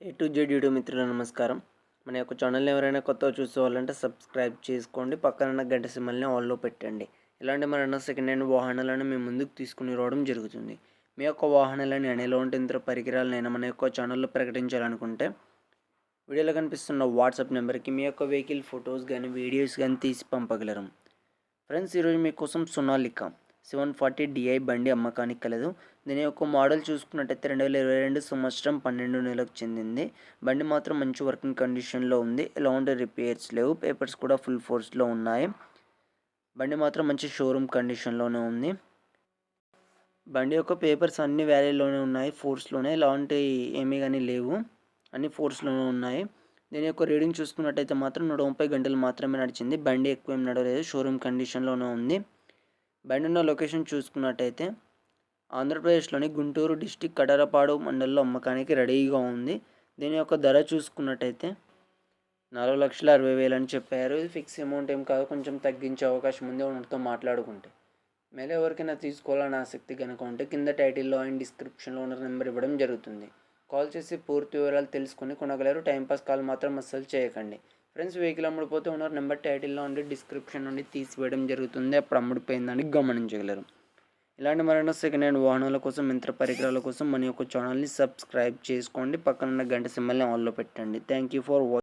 A to Z YouTube మిత్రుల నమస్కారం. మన యొక్క ఛానల్ని ఎవరైనా కొత్తగా చూసుకోవాలంటే సబ్స్క్రైబ్ చేసుకోండి. పక్కన గంట సిమ్మల్ని ఆల్లో పెట్టండి. ఇలాంటి మరన్న సెకండ్ హ్యాండ్ వాహనాలను మేము ముందుకు తీసుకుని రావడం జరుగుతుంది. మీ యొక్క వాహనాలని ఎలాంటి ఇతర పరికరాలనైనా మన యొక్క ఛానల్లో ప్రకటించాలనుకుంటే వీడియోలో కనిపిస్తున్న వాట్సాప్ నెంబర్కి మీ యొక్క వెహికల్ ఫొటోస్ కానీ వీడియోస్ కానీ తీసి పంపగలరు. ఫ్రెండ్స్ ఈరోజు మీకోసం సొనాలికా. సెవెన్ ఫార్టీ డిఐ బండి అమ్మకానికి కలదు. దీని యొక్క మోడల్ చూసుకున్నట్టయితే రెండు వేల ఇరవై రెండు సంవత్సరం పన్నెండు నెలలకు చెందింది. బండి మాత్రం మంచి వర్కింగ్ కండిషన్లో ఉంది. ఎలాంటి రిపేర్స్ లేవు. పేపర్స్ కూడా ఫుల్ ఫోర్స్లో ఉన్నాయి. బండి మాత్రం మంచి షోరూమ్ కండిషన్లోనే ఉంది. బండి యొక్క పేపర్స్ అన్ని వ్యాలీలోనే ఉన్నాయి. ఫోర్స్లోనే. ఎలాంటి ఏమీ కానీ లేవు. అన్ని ఫోర్స్లోనే ఉన్నాయి. దీని యొక్క రీడింగ్ చూసుకున్నట్టయితే మాత్రం నూట ముప్పై గంటలు మాత్రమే నడిచింది. బండి ఎక్కువ ఏం నడవలేదు. షోరూమ్ కండిషన్లోనే ఉంది. బండి ఉన్న లొకేషన్ చూసుకున్నట్టయితే ఆంధ్రప్రదేశ్లోని గుంటూరు డిస్టిక్ కడరపాడు మండలంలో అమ్మకానికి రెడీగా ఉంది. దీని యొక్క ధర చూసుకున్నట్టయితే నాలుగు లక్షల అరవై వేలు అని చెప్పారు. ఫిక్స్ అమౌంట్ ఏం కాదు కొంచెం తగ్గించే అవకాశం ఉంది. ఉన్నతో మాట్లాడుకుంటే మేలే ఎవరికైనా తీసుకోవాలని ఆసక్తి కనుక ఉంటే కింద టైటిల్లో అండ్ డిస్క్రిప్షన్లో ఉన్న నెంబర్ ఇవ్వడం జరుగుతుంది. కాల్ చేసి పూర్తి వివరాలు తెలుసుకొని కొనగలరు. టైంపాస్ కాల్ మాత్రం అస్సలు చేయకండి. ఫ్రెండ్స్ వెహికల్ అమ్ముడిపోతే ఓనర్ నెంబర్ టైటిల్లో ఉండి డిస్క్రిప్షన్ నుండి తీసివేయడం జరుగుతుంది. అప్పుడు అమ్ముడిపోయిందని గమనించగలరు. ఇలాంటి మరెన్నో సెకండ్ హ్యాండ్ వాహనాల కోసం యంత్ర పరికరాల కోసం మన యొక్క ఛానల్ని సబ్స్క్రైబ్ చేసుకోండి. పక్కన గంట సింబల్ని ఆన్లో పెట్టండి. Thank you for watch